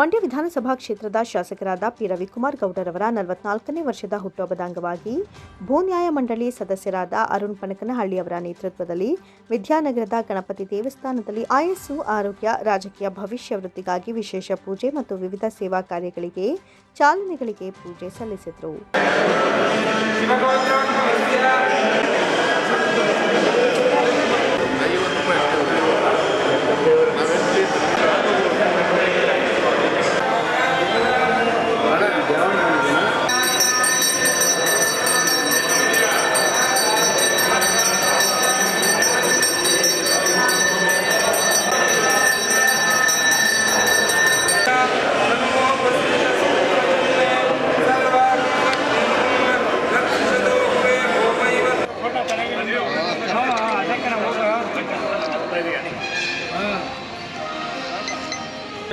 ಮಂಡ್ಯ ವಿಧಾನಸಭಾ ಕ್ಷೇತ್ರದ ಶಾಸಕರಾದ ಪಿ ರವಿಕುಮಾರ್ ಗೌಡರವರ ನಲವತ್ನಾಲ್ಕನೇ ವರ್ಷದ ಹುಟ್ಟುಹಬ್ಬದ ಅಂಗವಾಗಿ ಭೂ ನ್ಯಾಯ ಮಂಡಳಿ ಸದಸ್ಯರಾದ ಅರುಣ್ ಪನಕನಹಳ್ಳಿ ಅವರ ನೇತೃತ್ವದಲ್ಲಿ ವಿದ್ಯಾನಗರದ ಗಣಪತಿ ದೇವಸ್ಥಾನದಲ್ಲಿ ಆಯಸ್ಸು, ಆರೋಗ್ಯ, ರಾಜಕೀಯ ಭವಿಷ್ಯ ವೃತ್ತಿಗಾಗಿ ವಿಶೇಷ ಪೂಜೆ ಮತ್ತು ವಿವಿಧ ಸೇವಾ ಕಾರ್ಯಗಳಿಗೆ ಚಾಲನೆಗಳಿಗೆ ಪೂಜೆ ಸಲ್ಲಿಸಿದರು.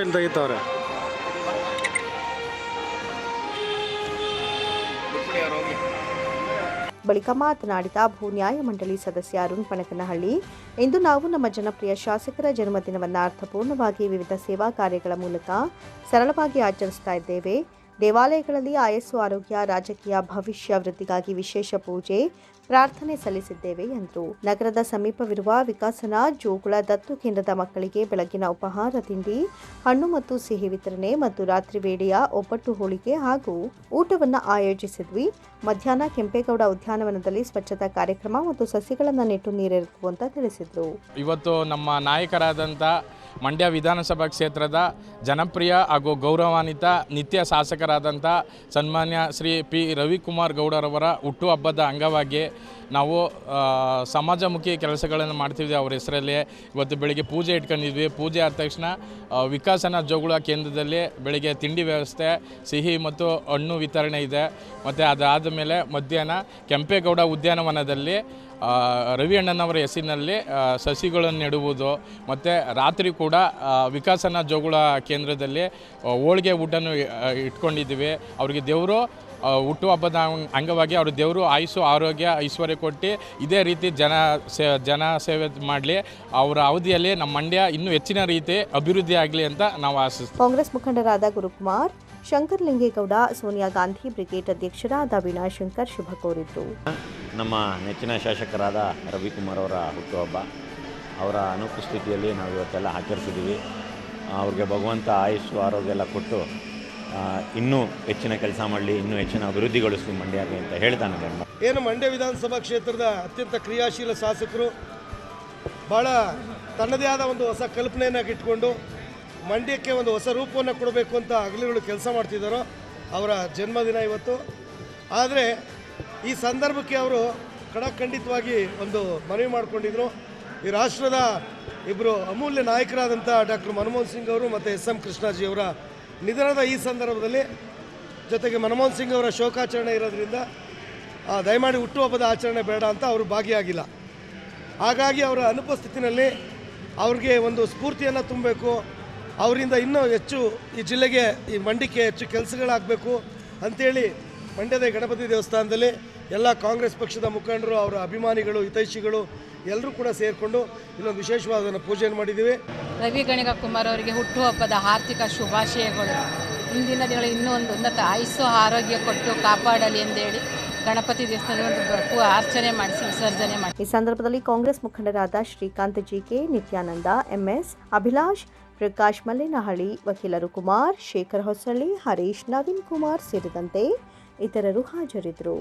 ಏನು ಬಳಿಕ ಮಾತನಾಡಿದ ಭೂ ನ್ಯಾಯಮಂಡಳಿ ಸದಸ್ಯ ಅರುಣ್ ಪಣಕನಹಳ್ಳಿ, ಇಂದು ನಾವು ನಮ್ಮ ಜನಪ್ರಿಯ ಶಾಸಕರ ಜನ್ಮದಿನವನ್ನು ಅರ್ಥಪೂರ್ಣವಾಗಿ ವಿವಿಧ ಸೇವಾ ಕಾರ್ಯಗಳ ಮೂಲಕ ಸರಳವಾಗಿ ಆಚರಿಸ್ತಾ ಇದ್ದೇವೆ. ದೇವಾಲಯಗಳಲ್ಲಿ ಆಯಸ್ಸು, ಆರೋಗ್ಯ, ರಾಜಕೀಯ, ಭವಿಷ್ಯ ವೃದ್ಧಿಗಾಗಿ ವಿಶೇಷ ಪೂಜೆ, ಪ್ರಾರ್ಥನೆ ಸಲ್ಲಿಸಿದ್ದೇವೆ ಎಂದರು ನಗರದ ಸಮೀಪವಿರುವ ವಿಕಾಸನ ಜೋಗುಳ ದತ್ತು ಕೇಂದ್ರದ ಮಕ್ಕಳಿಗೆ ಬೆಳಗಿನ ಉಪಹಾರ ತಿಂಡಿ, ಹಣ್ಣು ಮತ್ತು ಸಿಹಿ ವಿತರಣೆ ಮತ್ತು ರಾತ್ರಿ ವೇಳೆಯ ಒಬ್ಬಟ್ಟು ಹೋಳಿಗೆ ಹಾಗೂ ಊಟವನ್ನು ಆಯೋಜಿಸಿದ್ವಿ. ಮಧ್ಯಾಹ್ನ ಕೆಂಪೇಗೌಡ ಉದ್ಯಾನವನದಲ್ಲಿ ಸ್ವಚ್ಛತಾ ಕಾರ್ಯಕ್ರಮ ಮತ್ತು ಸಸಿಗಳನ್ನು ನೆಟ್ಟು ನೀರೆರಕು ಅಂತ ತಿಳಿಸಿದರು. ಇವತ್ತು ನಮ್ಮ ನಾಯಕರಾದಂಥ ಮಂಡ್ಯ ವಿಧಾನಸಭಾ ಕ್ಷೇತ್ರದ ಜನಪ್ರಿಯ ಹಾಗೂ ಗೌರವಾನ್ವಿತ ನಿತ್ಯ ಶಾಸಕರಾದಂಥ ಸನ್ಮಾನ್ಯ ಶ್ರೀ ಪಿ ರವಿಕುಮಾರ್ ಗೌಡರವರ ಹುಟ್ಟುಹಬ್ಬದ ಅಂಗವಾಗಿ ನಾವು ಸಮಾಜಮುಖಿ ಕೆಲಸಗಳನ್ನು ಮಾಡ್ತಿದ್ವಿ. ಅವ್ರ ಹೆಸರಲ್ಲಿ ಇವತ್ತು ಬೆಳಿಗ್ಗೆ ಪೂಜೆ ಇಟ್ಕೊಂಡಿದ್ವಿ. ಪೂಜೆ ಆದ ತಕ್ಷಣ ವಿಕಾಸನ ಜೋಗುಳ ಕೇಂದ್ರದಲ್ಲಿ ಬೆಳಿಗ್ಗೆ ತಿಂಡಿ ವ್ಯವಸ್ಥೆ, ಸಿಹಿ ಮತ್ತು ಹಣ್ಣು ವಿತರಣೆ ಇದೆ. ಮತ್ತು ಅದಾದ ಮೇಲೆ ಮಧ್ಯಾಹ್ನ ಕೆಂಪೇಗೌಡ ಉದ್ಯಾನವನದಲ್ಲಿ ರವಿ ಅಣ್ಣನವರ ಹೆಸರಿನಲ್ಲಿ ಸಸಿಗಳನ್ನು ನೆಡುವುದು, ಮತ್ತು ರಾತ್ರಿ ಕೂಡ ವಿಕಾಸನ ಜೋಗುಳ ಕೇಂದ್ರದಲ್ಲಿ ಹೋಳಿಗೆ ಊಟನೂ ಇಟ್ಕೊಂಡಿದ್ದೀವಿ. ಅವರಿಗೆ ದೇವರು ಹುಟ್ಟು ಹುಟ್ಟುಹಬ್ಬದ ಅಂಗ್- ಅಂಗವಾಗಿ ಅವರು ದೇವರು ಆಯುಸ್ಸು ಆರೋಗ್ಯ, ಐಶ್ವರ್ಯ ಕೊಟ್ಟು, ಇದೇ ರೀತಿ ಜನ ಸೇ, ಜನ ಸೇವೆ ಮಾಡಲಿ. ಅವರ ಅವಧಿಯಲ್ಲಿ ನಮ್ಮ ಮಂಡ್ಯ ಇನ್ನೂ ಹೆಚ್ಚಿನ ರೀತಿ ಅಭಿವೃದ್ಧಿ ಆಗಲಿ ಅಂತ ನಾವು ಆಶಿಸ್ತೀವಿ. ಕಾಂಗ್ರೆಸ್ ಮುಖಂಡರಾದ ಗುರುಕುಮಾರ್ ಶಂಕರ್ ಲಿಂಗೇಗೌಡ ಸೋನಿಯಾ ಗಾಂಧಿ ಬ್ರಿಗೇಡ್ ಅಧ್ಯಕ್ಷರಾದ ವೀಣಾ ಶಂಕರ್ ಶುಭ ಕೋರಿದ್ರು ನಮ್ಮ ನೆಚ್ಚಿನ ಶಾಸಕರಾದ ರವಿಕುಮಾರ್ ಅವರ ಹುಟ್ಟುಹಬ್ಬ. ಅವರ ಅನುಪಸ್ಥಿತಿಯಲ್ಲಿ ನಾವು ಇವತ್ತೆಲ್ಲ ಆಚರಿಸಿದ್ದೀವಿ ಅವ್ರಿಗೆ ಭಗವಂತ ಆಯುಸ್ಸು ಆರೋಗ್ಯ ಎಲ್ಲ ಕೊಟ್ಟು ಇನ್ನೂ ಹೆಚ್ಚಿನ ಕೆಲಸ ಮಾಡಲಿ ಇನ್ನೂ ಹೆಚ್ಚಿನ ಅಭಿವೃದ್ಧಿಗೊಳಿಸಲಿ ಮಂಡ್ಯಗೆ ಅಂತ ಹೇಳ್ತಾನೆ ಏನು ಮಂಡ್ಯ ವಿಧಾನಸಭಾ ಕ್ಷೇತ್ರದ ಅತ್ಯಂತ ಕ್ರಿಯಾಶೀಲ ಶಾಸಕರು ಭಾಳ ತನ್ನದೇ ಆದ ಒಂದು ಹೊಸ ಕಲ್ಪನೆಯನ್ನು ಇಟ್ಕೊಂಡು ಮಂಡ್ಯಕ್ಕೆ ಒಂದು ಹೊಸ ರೂಪವನ್ನು ಕೊಡಬೇಕು ಅಂತ ಹಗಲಿಗಳು ಕೆಲಸ ಮಾಡ್ತಿದ್ದಾರೋ ಅವರ ಜನ್ಮದಿನ ಇವತ್ತು. ಆದರೆ ಈ ಸಂದರ್ಭಕ್ಕೆ ಅವರು ಖಡಖಂಡಿತವಾಗಿ ಒಂದು ಮನವಿ ಮಾಡಿಕೊಂಡಿದ್ರು. ಈ ರಾಷ್ಟ್ರದ ಇಬ್ಬರು ಅಮೂಲ್ಯ ನಾಯಕರಾದಂಥ ಡಾಕ್ಟರ್ ಮನಮೋಹನ್ ಸಿಂಗ್ ಅವರು ಮತ್ತು ಎಸ್ ಎಂ ಕೃಷ್ಣಾಜಿ ಅವರ ನಿಧನದ ಈ ಸಂದರ್ಭದಲ್ಲಿ ಜೊತೆಗೆ ಮನಮೋಹನ್ ಸಿಂಗ್ ಅವರ ಶೋಕಾಚರಣೆ ಇರೋದ್ರಿಂದ ದಯಮಾಡಿ ಹುಟ್ಟುಹಬ್ಬದ ಆಚರಣೆ ಬೇಡ ಅಂತ ಅವರು ಭಾಗಿಯಾಗಿಲ್ಲ. ಹಾಗಾಗಿ ಅವರ ಅನುಪಸ್ಥಿತಿನಲ್ಲಿ ಅವ್ರಿಗೆ ಒಂದು ಸ್ಫೂರ್ತಿಯನ್ನು ತುಂಬಬೇಕು. ಅವರಿಂದ ಇನ್ನೂ ಹೆಚ್ಚು ಈ ಜಿಲ್ಲೆಗೆ ಈ ಮಂಡಿಕೆ ಹೆಚ್ಚು ಕೆಲಸಗಳಾಗಬೇಕು ಅಂಥೇಳಿ ಮಂಡ್ಯದ ಗಣಪತಿ ದೇವಸ್ಥಾನದಲ್ಲಿ ಎಲ್ಲ ಕಾಂಗ್ರೆಸ್ ಪಕ್ಷದ ಮುಖಂಡರು, ಅವರ ಅಭಿಮಾನಿಗಳು, ಹಿತೈಷಿಗಳು ಎಲ್ಲರೂ ಕೂಡ ಸೇರಿಕೊಂಡು ಇಲ್ಲೊಂದು ವಿಶೇಷವಾದ ಪೂಜೆಯನ್ನು ಮಾಡಿದ್ದೀವಿ. ರವಿ ಗಣಿಗ ಕುಮಾರ್ ಅವರಿಗೆ ಹುಟ್ಟುಹಬ್ಬದ ಆರ್ಥಿಕ ಶುಭಾಶಯಗಳು. ಇಂದಿನ ದಿನಗಳು ಇನ್ನೂ ಒಂದು ಉನ್ನತ ಆಯುಸ್ಸು, ಆರೋಗ್ಯ ಕೊಟ್ಟು ಕಾಪಾಡಲಿ ಎಂದೇಳಿ ಗಣಪತಿ ದೇವಸ್ಥಾನದ ಒಂದು ಅರ್ಚನೆ ಮಾಡಿಸಿ, ವಿಸರ್ಜನೆ ಮಾಡಿ. ಈ ಸಂದರ್ಭದಲ್ಲಿ ಕಾಂಗ್ರೆಸ್ ಮುಖಂಡರಾದ ಶ್ರೀಕಾಂತ್ ಜಿಕೆ ನಿತ್ಯಾನಂದ, ಎಂಎಸ್, ಅಭಿಲಾಷ್, ಪ್ರಕಾಶ್ ಮಲ್ಲೇನಹಳ್ಳಿ, ವಕೀಲರು ಕುಮಾರ್, ಶೇಖರ್ ಹೊಸಳ್ಳಿ, ಹರೀಶ್, ನವೀನ್ ಕುಮಾರ್ ಸೇರಿದಂತೆ ಇತರರು ಹಾಜರಿದ್ದರು.